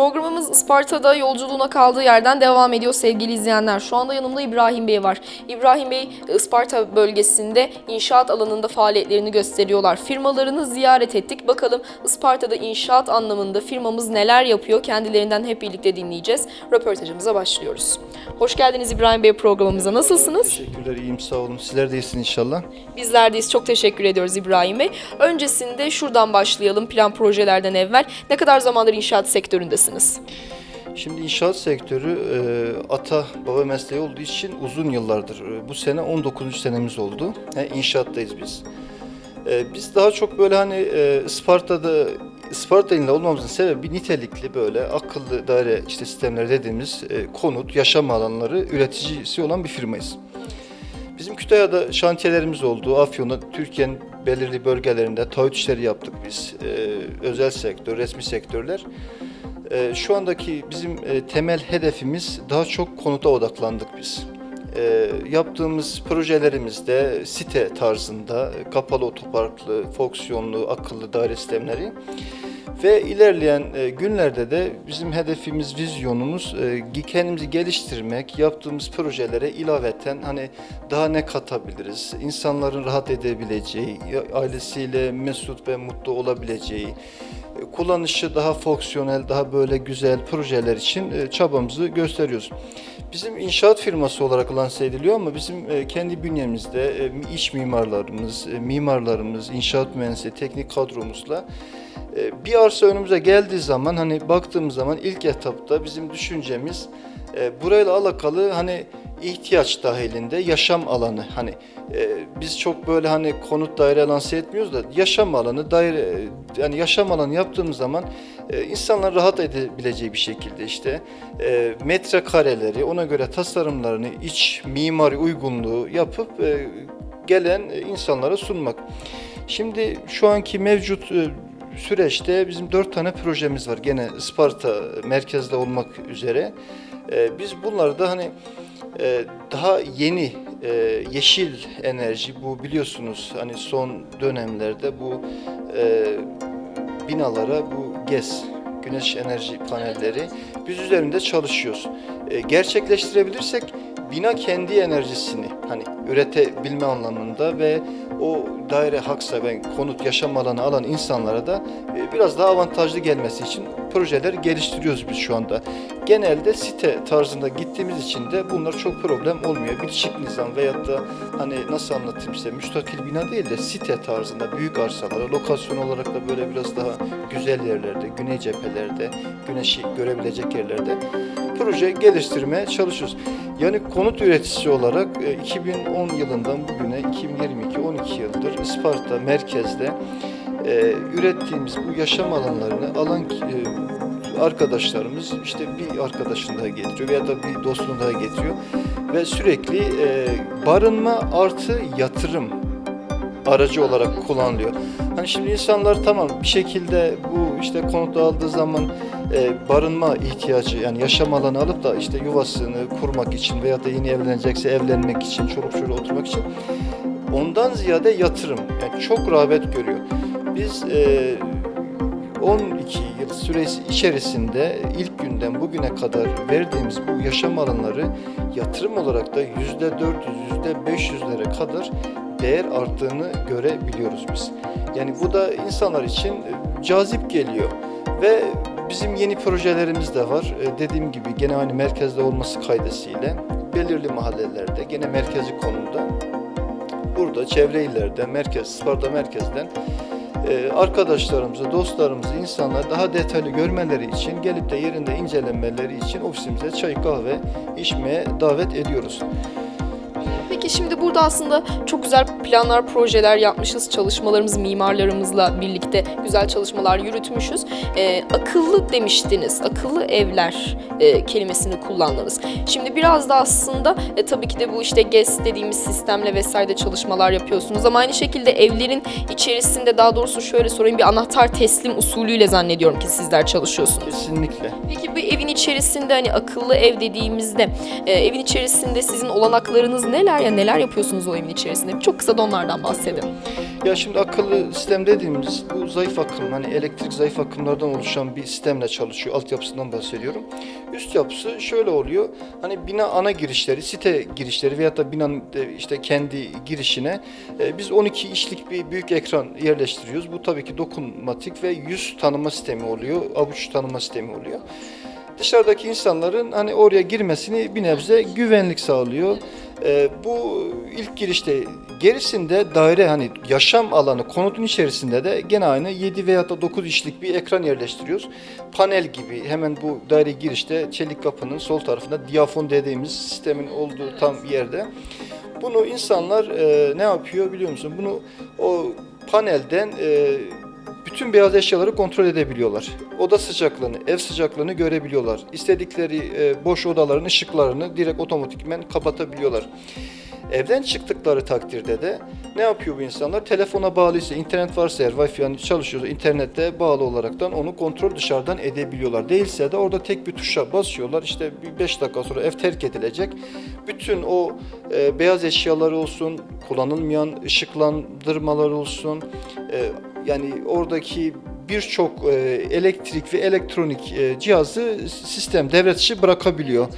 Programımız Isparta'da yolculuğuna kaldığı yerden devam ediyor sevgili izleyenler. Şu anda yanımda İbrahim Bey var. İbrahim Bey Isparta bölgesinde inşaat alanında faaliyetlerini gösteriyorlar. Firmalarını ziyaret ettik. Bakalım Isparta'da inşaat anlamında firmamız neler yapıyor? Kendilerinden hep birlikte dinleyeceğiz. Röportajımıza başlıyoruz. Hoş geldiniz İbrahim Bey programımıza. Nasılsınız? Teşekkürler, iyiyim sağ olun. Sizler de iyisiniz inşallah. Bizler deyiz. Çok teşekkür ediyoruz İbrahim Bey. Öncesinde şuradan başlayalım plan projelerden evvel. Ne kadar zamandır inşaat sektöründesiniz? Şimdi inşaat sektörü e, ata baba mesleği olduğu için uzun yıllardır. e, Bu sene 19. senemiz oldu. He, inşaattayız biz. E, biz daha çok böyle hani e, Isparta'da olmamızın sebebi nitelikli böyle akıllı daire işte sistemleri dediğimiz e, konut, yaşam alanları üreticisi olan bir firmayız. Bizim Kütahya'da şantiyelerimiz oldu. Afyon'da Türkiye'nin belirli bölgelerinde taahhüt işleri yaptık biz. Ee, özel sektör, resmi sektörler. Ee, şu andaki bizim e, temel hedefimiz daha çok konuta odaklandık biz. Ee, yaptığımız projelerimizde site tarzında kapalı otoparklı, fonksiyonlu, akıllı daire sistemleri ve ilerleyen e, günlerde de bizim hedefimiz, vizyonumuz e, kendimizi geliştirmek, yaptığımız projelere ilaveten hani daha ne katabiliriz, insanların rahat edebileceği, ailesiyle mesut ve mutlu olabileceği, e, kullanışı daha fonksiyonel, daha böyle güzel projeler için çabamızı gösteriyoruz. Bizim inşaat firması olarak lanse ediliyor ama bizim e, kendi bünyemizde e, iş mimarlarımız, e, mimarlarımız, inşaat mühendisi, teknik kadromuzla bir arsa önümüze geldiği zaman hani baktığımız zaman ilk etapta bizim düşüncemiz e, burayla alakalı hani ihtiyaç dahilinde yaşam alanı hani e, biz çok böyle hani konut daire lanse etmiyoruz da yaşam alanı daire yani yaşam alanı yaptığımız zaman e, insanlar rahat edebileceği bir şekilde işte e, metrekareleri ona göre tasarımlarını iç mimari uygunluğu yapıp e, gelen e, insanlara sunmak. Şimdi şu anki mevcut e, süreçte bizim dört tane projemiz var. Gene Isparta merkezde olmak üzere. E, biz bunları da hani e, daha yeni e, yeşil enerji bu biliyorsunuz hani son dönemlerde bu e, binalara bu GES güneş enerji panelleri biz üzerinde çalışıyoruz. E, gerçekleştirebilirsek bina kendi enerjisini hani üretebilme anlamında ve o daire hak sahibi konut yaşam alanı alan insanlara da e, biraz daha avantajlı gelmesi için projeler geliştiriyoruz biz şu anda. Genelde site tarzında gittiğimiz için de bunlar çok problem olmuyor. Bitişik nizam veyahut da hani nasıl anlatayım size müstakil bina değil de site tarzında büyük arsalara lokasyon olarak da böyle biraz daha güzel yerlerde, güney cephelerde, güneşi görebilecek yerlerde proje geliştirmeye çalışıyoruz. Yani konut üreticisi olarak e, 2010 yılından bugüne 2022-12 yıldır Isparta merkezde e, ürettiğimiz bu yaşam alanlarını alan e, arkadaşlarımız işte bir arkadaşını daha getiriyor veya da bir dostunu daha getiriyor ve sürekli e, barınma artı yatırım aracı olarak kullanılıyor. Hani şimdi insanlar tamam bir şekilde bu işte konut aldığı zaman e, barınma ihtiyacı yani yaşam alanı alıp da işte yuvasını kurmak için veya da yeni evlenecekse evlenmek için, çoluk çocuğu oturmak için ondan ziyade yatırım yani çok rağbet görüyor. Biz e, 12 yıl süresi içerisinde ilk günden bugüne kadar verdiğimiz bu yaşam alanları yatırım olarak da %400, %500'lere kadar değer arttığını görebiliyoruz biz. Yani bu da insanlar için cazip geliyor ve bizim yeni projelerimiz de var. E, Dediğim gibi gene aynı merkezde olması kaydesiyle belirli mahallelerde gene merkezi konumda burada çevre illerde merkez, Sparta merkezden e, arkadaşlarımızı, dostlarımızı, insanlar daha detaylı görmeleri için gelip de yerinde incelemeleri için ofisimize çay kahve içmeye davet ediyoruz. Peki şimdi burada aslında çok güzel planlar, projeler yapmışız. Çalışmalarımız mimarlarımızla birlikte güzel çalışmalar yürütmüşüz. Ee, akıllı demiştiniz, akıllı evler e, kelimesini kullandınız. Şimdi biraz da aslında e, tabii ki de bu işte GES dediğimiz sistemle vesaire çalışmalar yapıyorsunuz. Ama aynı şekilde evlerin içerisinde daha doğrusu şöyle sorayım bir anahtar teslim usulüyle zannediyorum ki sizler çalışıyorsunuz. Kesinlikle. Peki bu evin içerisinde hani akıllı ev dediğimizde e, evin içerisinde sizin olanaklarınız neler? var ya neler yapıyorsunuz o evin içerisinde? Çok kısa da onlardan bahsedin. Ya şimdi akıllı sistem dediğimiz bu zayıf akım hani elektrik zayıf akımlardan oluşan bir sistemle çalışıyor. Altyapısından bahsediyorum. Üst yapısı şöyle oluyor. Hani bina ana girişleri, site girişleri veyahut da binanın e, işte kendi girişine e, biz 12 işlik bir büyük ekran yerleştiriyoruz. Bu tabii ki dokunmatik ve yüz tanıma sistemi oluyor. Avuç tanıma sistemi oluyor. Dışarıdaki insanların hani oraya girmesini bir nebze güvenlik sağlıyor. Ee, bu ilk girişte gerisinde daire hani yaşam alanı konutun içerisinde de gene aynı 7 veya da 9 işlik bir ekran yerleştiriyoruz. Panel gibi hemen bu daire girişte çelik kapının sol tarafında diyafon dediğimiz sistemin olduğu tam yerde. Bunu insanlar e, ne yapıyor biliyor musun? Bunu o panelden e, bütün beyaz eşyaları kontrol edebiliyorlar. Oda sıcaklığını, ev sıcaklığını görebiliyorlar. İstedikleri e, boş odaların ışıklarını direkt otomatikmen kapatabiliyorlar. Evden çıktıkları takdirde de ne yapıyor bu insanlar? Telefona bağlıysa, internet varsa eğer Wi-Fi yani çalışıyorsa internette bağlı olaraktan onu kontrol dışarıdan edebiliyorlar. Değilse de orada tek bir tuşa basıyorlar. İşte bir 5 dakika sonra ev terk edilecek. Bütün o e, beyaz eşyaları olsun, kullanılmayan ışıklandırmalar olsun, e, yani oradaki birçok e, elektrik ve elektronik e, cihazı sistem devre dışı bırakabiliyor.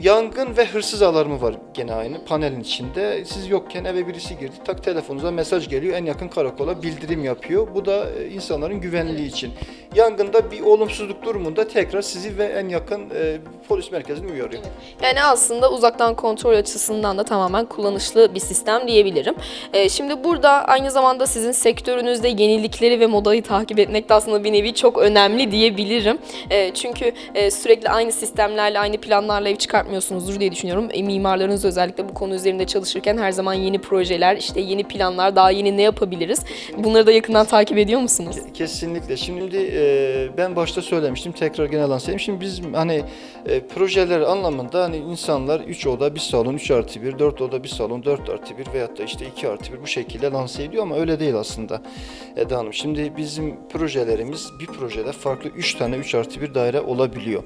Yangın ve hırsız alarmı var gene aynı panelin içinde. Siz yokken eve birisi girdi, tak telefonunuza mesaj geliyor, en yakın karakola bildirim yapıyor. Bu da e, insanların güvenliği için. Yangında bir olumsuzluk durumunda tekrar sizi ve en yakın e, polis merkezine uyarıyor. Yani aslında uzaktan kontrol açısından da tamamen kullanışlı bir sistem diyebilirim. Ee, şimdi burada aynı zamanda sizin sektörünüzde yenilikleri ve modayı takip etmek de aslında bir nevi çok önemli diyebilirim. Ee, çünkü e, sürekli aynı sistemlerle, aynı planlarla ev çıkartmıyorsunuzdur diye düşünüyorum. E, mimarlarınız özellikle bu konu üzerinde çalışırken her zaman yeni projeler, işte yeni planlar, daha yeni ne yapabiliriz? Bunları da yakından takip ediyor musunuz? Kesinlikle. Şimdi e, ben başta söylemiştim, tekrar gene lansayayım. Şimdi biz hani e, projeler anlamında hani insanlar 3 oda, 1 salon, 3 artı 1, 4 oda, 1 salon, 4 artı 1 veyahut da işte 2 artı 1 bu şekilde lanse ediyor ama öyle değil aslında Eda Hanım. Şimdi bizim projelerimiz bir projede farklı 3 tane 3 artı 1 daire olabiliyor.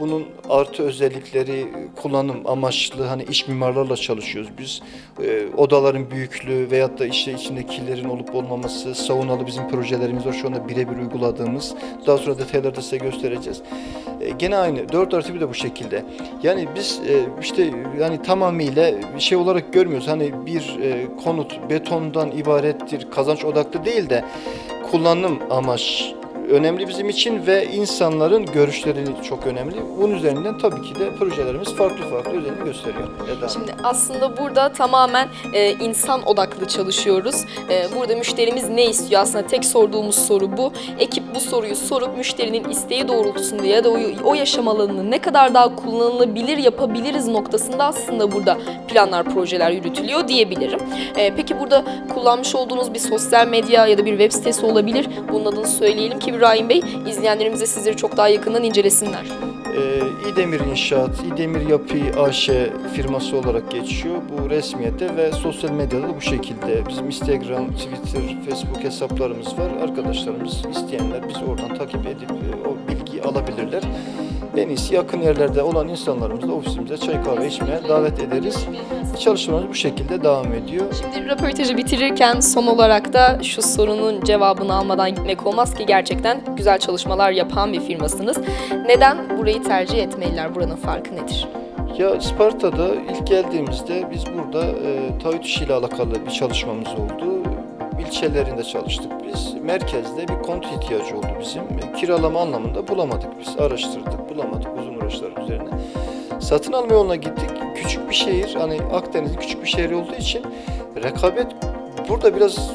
Bunun artı özellikleri kullanım amaçlı hani iç mimarlarla çalışıyoruz biz. E, odaların büyüklüğü veyahut da işte içindekilerin olup olmaması saunalı bizim projelerimiz var şu anda birebir uyguladığımız. Daha sonra detaylarda size göstereceğiz. E, gene aynı 4 artı 1 de bu şekilde. Yani biz e, işte yani tamamıyla bir şey olarak görmüyoruz. Hani bir e, konut betondan ibarettir, kazanç odaklı değil de kullanım amaç önemli bizim için ve insanların görüşleri çok önemli. Bunun üzerinden tabii ki de projelerimiz farklı farklı özellik gösteriyor. Eda. Şimdi aslında burada tamamen e, insan odaklı çalışıyoruz. E, burada müşterimiz ne istiyor? Aslında tek sorduğumuz soru bu. Ekip bu soruyu sorup müşterinin isteği doğrultusunda ya da o, o yaşam alanını ne kadar daha kullanılabilir yapabiliriz noktasında aslında burada planlar, projeler yürütülüyor diyebilirim. E, peki burada kullanmış olduğunuz bir sosyal medya ya da bir web sitesi olabilir. Bunun adını söyleyelim ki İbrahim Bey izleyenlerimiz de sizleri çok daha yakından incelesinler. Ee, İdemir İnşaat, İdemir Yapı AŞ firması olarak geçiyor bu resmiyette ve sosyal medyada da bu şekilde. Bizim Instagram, Twitter, Facebook hesaplarımız var. Arkadaşlarımız isteyenler bizi oradan takip edip e, o bilgiyi alabilirler. En iyisi yakın yerlerde olan insanlarımızı da ofisimize çay kahve içmeye davet ederiz. Çalışmalarımız bu şekilde devam ediyor. Şimdi röportajı bitirirken son olarak da şu sorunun cevabını almadan gitmek olmaz ki gerçekten güzel çalışmalar yapan bir firmasınız. Neden burayı tercih etmeliler? Buranın farkı nedir? Ya Sparta'da ilk geldiğimizde biz burada e, taahhüt işiyle alakalı bir çalışmamız oldu. İlçelerinde çalıştık biz. Merkezde bir konut ihtiyacı oldu bizim. Kiralama anlamında bulamadık biz. Araştırdık, bulamadık uzun uğraşlar üzerine. Satın alma yoluna gittik. Küçük bir şehir, hani Akdeniz'in küçük bir şehri olduğu için rekabet burada biraz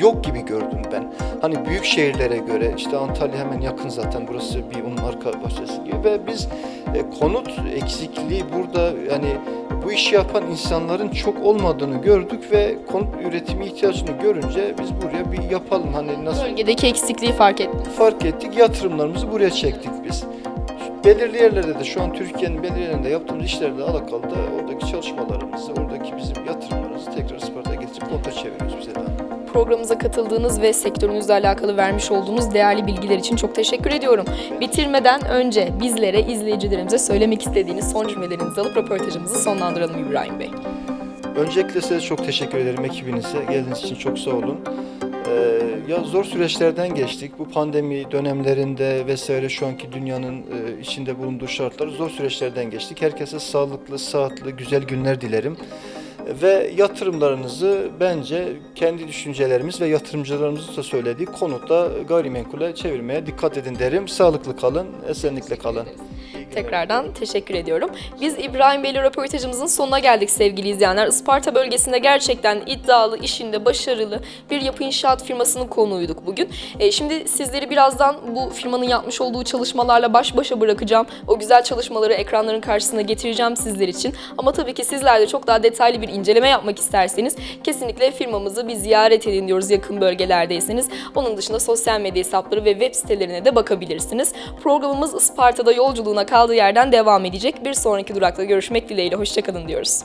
yok gibi gördüm ben. Hani büyük şehirlere göre işte Antalya hemen yakın zaten burası bir onun arka bahçesi gibi ve biz e, konut eksikliği burada yani bu işi yapan insanların çok olmadığını gördük ve konut üretimi ihtiyacını görünce biz buraya bir yapalım hani nasıl Bölgedeki eksikliği fark ettim. fark ettik yatırımlarımızı buraya çektik biz. Belirli yerlerde de şu an Türkiye'nin belirli yerlerinde yaptığımız işlerle alakalı da oradaki çalışmalarımızı, oradaki bizim yatırımlarımızı tekrar Isparta'ya getirip konta çeviriyoruz bize de. Programımıza katıldığınız ve sektörünüzle alakalı vermiş olduğunuz değerli bilgiler için çok teşekkür ediyorum. Bitirmeden önce bizlere, izleyicilerimize söylemek istediğiniz son cümlelerinizi alıp röportajımızı sonlandıralım İbrahim Bey. Öncelikle size çok teşekkür ederim ekibinize. Geldiğiniz için çok sağ olun. Ee, ya zor süreçlerden geçtik. Bu pandemi dönemlerinde vesaire şu anki dünyanın e, içinde bulunduğu şartlar zor süreçlerden geçtik. Herkese sağlıklı, sıhhatli, güzel günler dilerim. Ve yatırımlarınızı bence kendi düşüncelerimiz ve yatırımcılarımızın da söylediği konutta gayrimenkule çevirmeye dikkat edin derim. Sağlıklı kalın, esenlikle kalın. Tekrardan teşekkür ediyorum. Biz İbrahim Bey'le röportajımızın sonuna geldik sevgili izleyenler. Isparta bölgesinde gerçekten iddialı, işinde başarılı bir yapı inşaat firmasının konuğuyduk bugün. E, şimdi sizleri birazdan bu firmanın yapmış olduğu çalışmalarla baş başa bırakacağım. O güzel çalışmaları ekranların karşısına getireceğim sizler için. Ama tabii ki sizler de çok daha detaylı bir inceleme yapmak isterseniz kesinlikle firmamızı bir ziyaret edin diyoruz yakın bölgelerdeyseniz. Onun dışında sosyal medya hesapları ve web sitelerine de bakabilirsiniz. Programımız Isparta'da yolculuğuna kaldığı yerden devam edecek. Bir sonraki durakta görüşmek dileğiyle. Hoşçakalın diyoruz.